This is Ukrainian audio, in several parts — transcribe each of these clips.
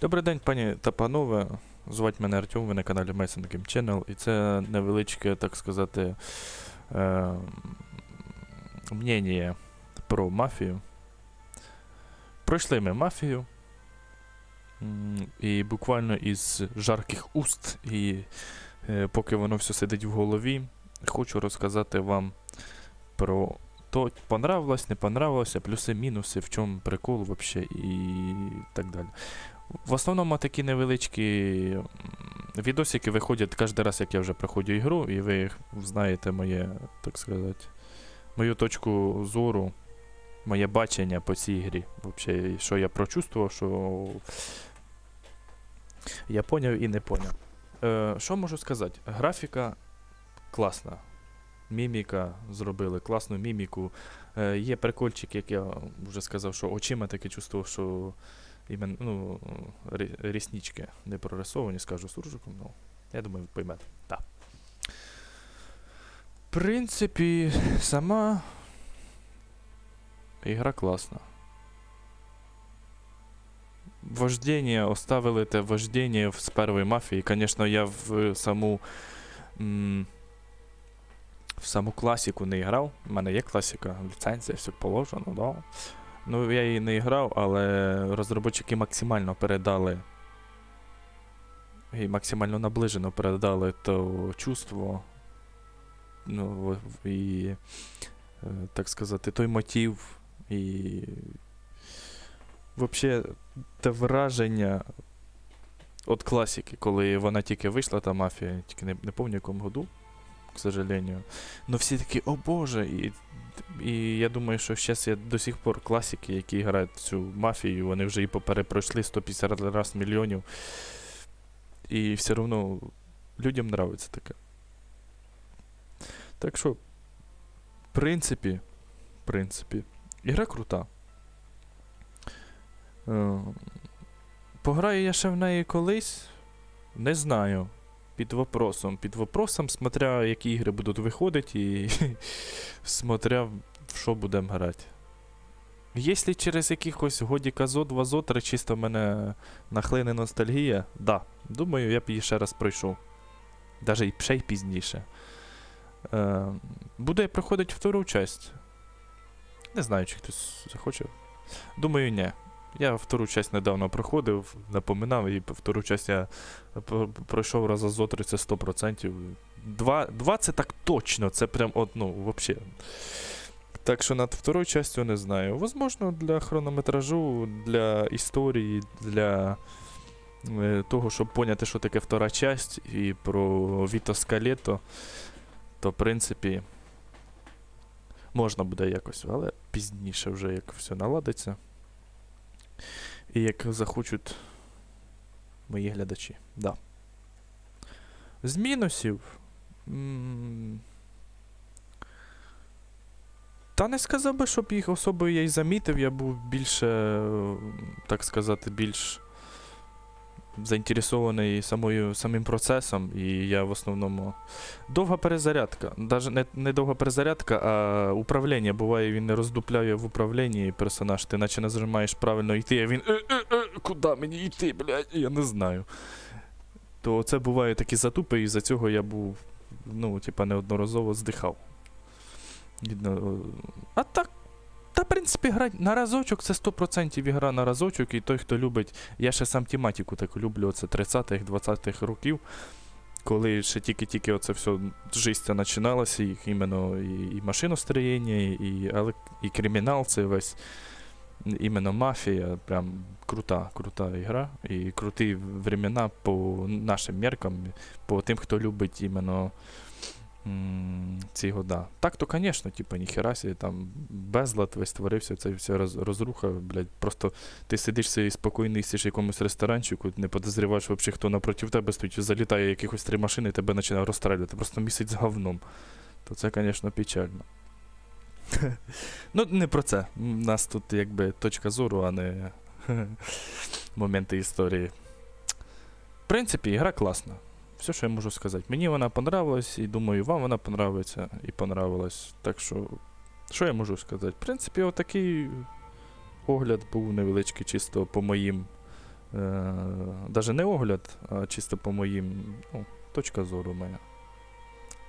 Добрий день, пані та панове. Звать мене Артем, ви на каналі Mason Game Channel, і це невеличке, так сказати, е, мнення про мафію. Пройшли ми мафію. І буквально із жарких уст, і е, поки воно все сидить в голові, хочу розказати вам про то, понравилось, не понравилося, плюси, мінуси, в чому прикол вообще і так далі. В основному такі невеличкі відосики виходять кожен раз, як я вже проходжу ігру, і ви знаєте моє, так сказати, мою точку зору, моє бачення по цій грі. Вообще, і що я прочувствував, що я поняв і не поняв. Е, що можу сказати? Графіка класна. Міміка зробили, класну міміку. Е, є прикольчик, як я вже сказав, що очима таке чувствував, що Імен, ну, рі- ріснички не прорисовані, скажу суржиком, ну, я думаю, ви поймете. Так. В принципі, сама ігра класна. Вождення, оставили те вождення в- з першої мафії. Звісно, я в саму. м, в саму класіку не грав. У мене є класика, ліцензія, все положено, да. Ну, я її не грав, але розробники максимально передали. І максимально наближено передали то чувство. Ну, і, е, так сказати, той мотив. І. Взагалі, те враження від класики, коли вона тільки вийшла, та мафія, тільки не, не пам'ятаю, в якому году, к сожалению. Ну всі такі, о Боже, і і я думаю, що зараз є до сих пор класики, які грають цю мафію, вони вже і поперепройшли 150 раз мільйонів. І все одно людям нравиться таке. Так що, в принципі, в принципі, ігра крута. Е, Пограю я ще в неї колись. Не знаю. Під вопросом. Під вопросом, смотря які ігри будуть виходити і смотря в що будемо грати. Якщо через якихось годіка зо, два зо, три чисто мене нахлине ностальгія, да. Думаю, я б її ще раз пройшов. Даже і ще й пізніше. Е, буду я проходити втору часть. Не знаю, чи хтось захоче. Думаю, ні. Я втору часть недавно проходив, напоминав, і втору часть я пройшов раза зо три, це 100%. Два, два це так точно, це прям от, ну, вообще. Так що над второю частю не знаю. Возможно, для хронометражу, для історії, для е, того, щоб поняти, що таке втора часть, і про Віто Скалето, то, в принципі, можна буде якось, але пізніше вже як все наладиться. І як захочуть мої глядачі. Да. З мінусів. Та не сказав би, щоб їх особою я й замітив, я був більше, так сказати, більш заінтересований самою, самим процесом, і я в основному. Довга перезарядка. Даже не, не довга перезарядка, а управління. Буває, він не роздупляє в управлінні персонаж. Ти наче нажимаєш правильно йти, а він. Е, е, е, куди мені йти, блядь? Я не знаю. То це буває такі затупи, і за цього я був, ну, типа, неодноразово здихав. А так. В принципі, грати на разочок це 100% ігра на разочок, і той, хто любить. Я ще сам тематику таку люблю, оце 30-х, 20-х років, коли ще тільки-тільки оце все життя починалося, і іменно і, і машиностроєння, і, і кримінал, це весь іменно мафія. Прям крута, крута ігра. І круті времена по нашим меркам, по тим, хто любить іменно ці года. Так то, звісно, типу, ніхера сі, там безлад весь творився, це вся роз, розруха, блядь, просто ти сидиш собі спокійно їсиш в якомусь ресторанчику, не подозріваєш взагалі, хто напроти тебе стоїть, залітає якихось три машини і тебе починає розстрілювати, просто місяць з говном. То це, звісно, печально. ну, не про це. У нас тут якби точка зору, а не моменти історії. В принципі, ігра класна. Все, що я можу сказати. Мені вона понравилась, і думаю, вам вона понравиться і понравилась. Так що, що я можу сказати? В принципі, отакий огляд був невеличкий, чисто по моїм Навіть не огляд, а чисто по моїм, ну, точка зору моя.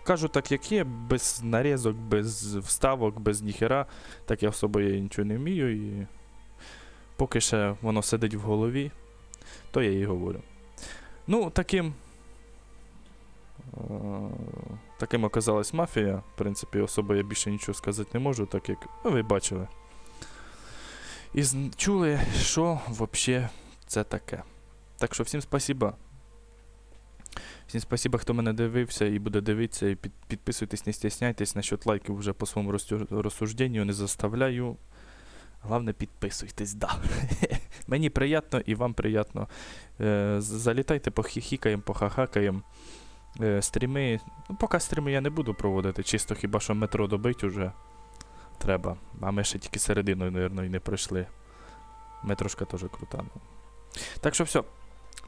Кажу так, як є, без нарізок, без вставок, без ніхера. Так я особо я нічого не вмію і поки ще воно сидить в голові, то я і говорю. Ну, таким. Е, Таким оказалась мафія. В принципі, особо я більше нічого сказати не можу, так як ну, ви бачили. І чули, що взагалі це таке. Так що всім спасіба. Всім спасіба, хто мене дивився і буде дивитися. І під, підписуйтесь, не стісняйтесь. Насчет лайків вже по своєму розсужденню не заставляю. Головне, підписуйтесь, да. Мені приємно і вам приємно. Е, залітайте, похихікаємо, похахакаємо. Е, стріми. Ну, поки стріми я не буду проводити, чисто хіба що метро добить уже треба. А ми ще тільки серединою, мабуть, і не пройшли. Метрошка теж крута. Ну. Так що все.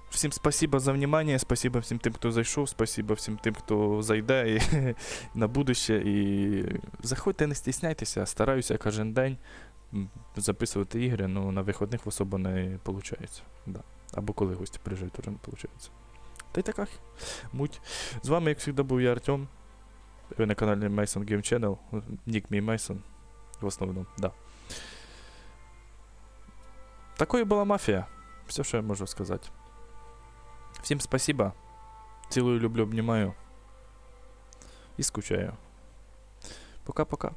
Всім спасибо за внимание, спасибо всім тим, хто зайшов, спасибо всім тим, хто зайде і, на будуще. І заходьте, не стісняйтеся, стараюся кожен день записувати ігри, ну на виходних особо не виходить. Да. Або коли гості приїжджають, теж не виходить. Та й така муть. З вами, як завжди, був я Артем. Ви на каналі Mason Game Channel. Нік мій Мейсон. В основному, да. Такою була мафія. Все, що я можу сказати. Всім спасибо. Цілую, люблю, обнімаю. І скучаю. Пока-пока.